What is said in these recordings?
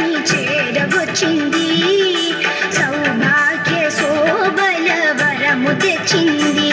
చేరవచ్చింది. సౌభాగ్య శోభల వరము తెచ్చింది.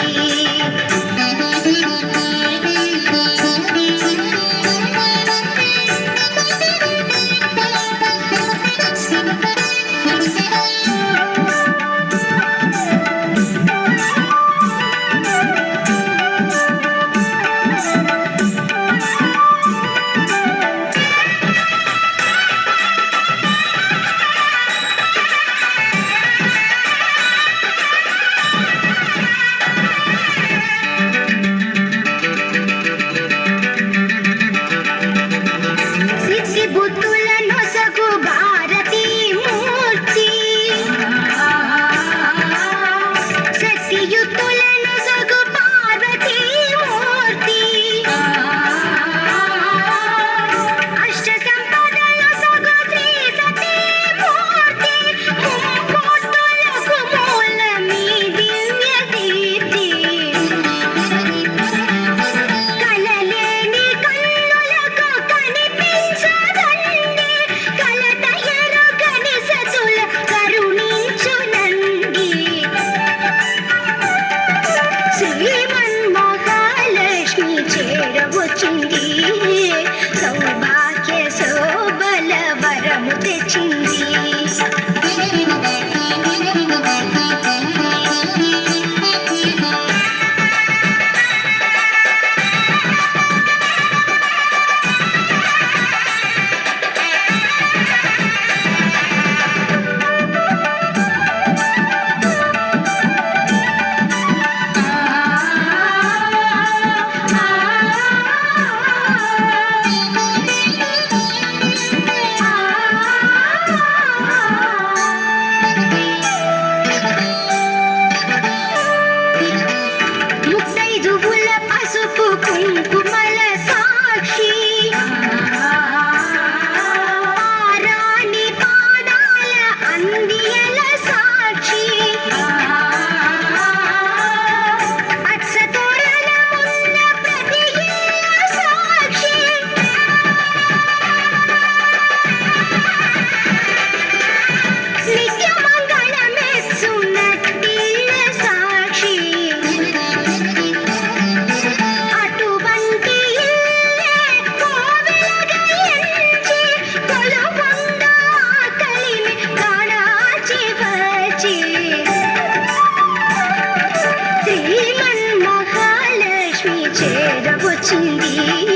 You.